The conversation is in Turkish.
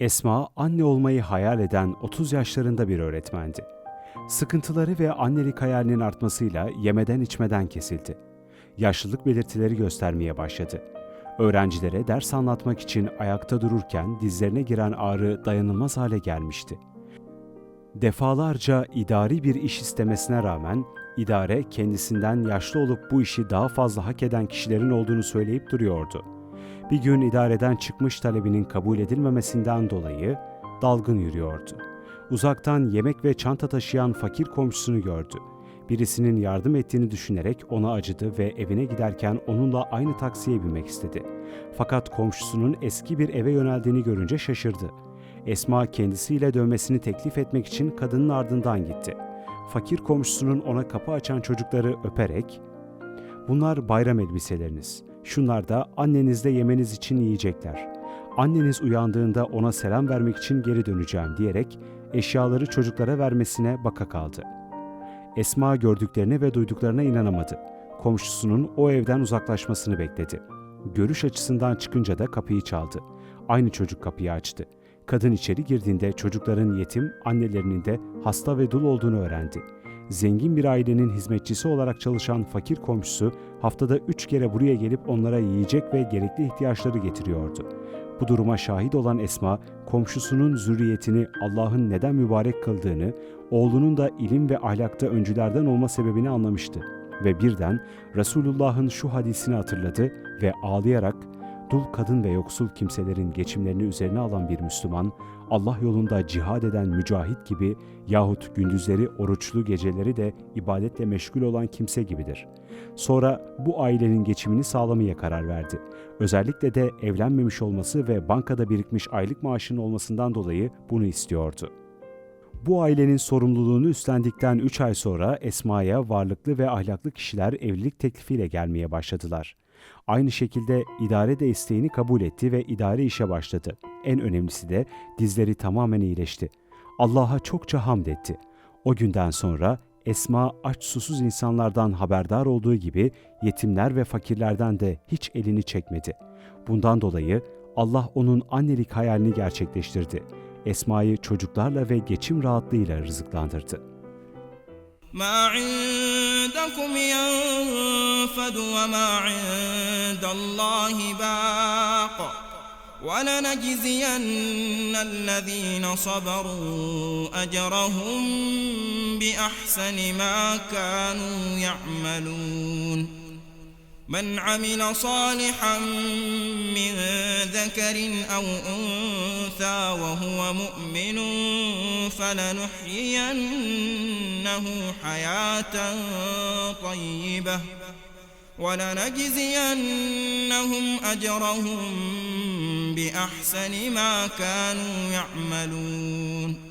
Esma, anne olmayı hayal eden 30 yaşlarında bir öğretmendi. Sıkıntıları ve annelik hayalinin artmasıyla yemeden içmeden kesildi. Yaşlılık belirtileri göstermeye başladı. Öğrencilere ders anlatmak için ayakta dururken dizlerine giren ağrı dayanılmaz hale gelmişti. Defalarca idari bir iş istemesine rağmen idare kendisinden yaşlı olup bu işi daha fazla hak eden kişilerin olduğunu söyleyip duruyordu. Bir gün idareden çıkmış talebinin kabul edilmemesinden dolayı dalgın yürüyordu. Uzaktan yemek ve çanta taşıyan fakir komşusunu gördü. Birisinin yardım ettiğini düşünerek ona acıdı ve evine giderken onunla aynı taksiye binmek istedi. Fakat komşusunun eski bir eve yöneldiğini görünce şaşırdı. Esma kendisiyle dönmesini teklif etmek için kadının ardından gitti. Fakir komşusunun ona kapı açan çocukları öperek Bunlar bayram elbiseleriniz. Şunlar da annenizle yemeniz için yiyecekler. Anneniz uyandığında ona selam vermek için geri döneceğim diyerek eşyaları çocuklara vermesine baka kaldı. Esma gördüklerine ve duyduklarına inanamadı. Komşusunun o evden uzaklaşmasını bekledi. Görüş açısından çıkınca da kapıyı çaldı. Aynı çocuk kapıyı açtı. Kadın içeri girdiğinde çocukların yetim, annelerinin de hasta ve dul olduğunu öğrendi. Zengin bir ailenin hizmetçisi olarak çalışan fakir komşusu haftada üç kere buraya gelip onlara yiyecek ve gerekli ihtiyaçları getiriyordu. Bu duruma şahit olan Esma, komşusunun zürriyetini Allah'ın neden mübarek kıldığını, oğlunun da ilim ve ahlakta öncülerden olma sebebini anlamıştı. Ve birden Resulullah'ın şu hadisini hatırladı ve ağlayarak dul kadın ve yoksul kimselerin geçimlerini üzerine alan bir Müslüman, Allah yolunda cihad eden mücahit gibi yahut gündüzleri oruçlu geceleri de ibadetle meşgul olan kimse gibidir. Sonra bu ailenin geçimini sağlamaya karar verdi. Özellikle de evlenmemiş olması ve bankada birikmiş aylık maaşının olmasından dolayı bunu istiyordu. Bu ailenin sorumluluğunu üstlendikten 3 ay sonra Esma'ya varlıklı ve ahlaklı kişiler evlilik teklifiyle gelmeye başladılar. Aynı şekilde idare de isteğini kabul etti ve idare işe başladı. En önemlisi de dizleri tamamen iyileşti. Allah'a çokça hamd etti. O günden sonra Esma aç susuz insanlardan haberdar olduğu gibi yetimler ve fakirlerden de hiç elini çekmedi. Bundan dolayı Allah onun annelik hayalini gerçekleştirdi. Esma'yı çocuklarla ve geçim rahatlığıyla rızıklandırdı. ما عندكم ينفد وما عند الله باق ولنجزين الذين صبروا أجرهم بأحسن ما كانوا يعملون من عمل صالحا من ذكر أو أنثى وهو مؤمن فلنحيينه حياة طيبة ولنجزينهم أجرهم بأحسن ما كانوا يعملون.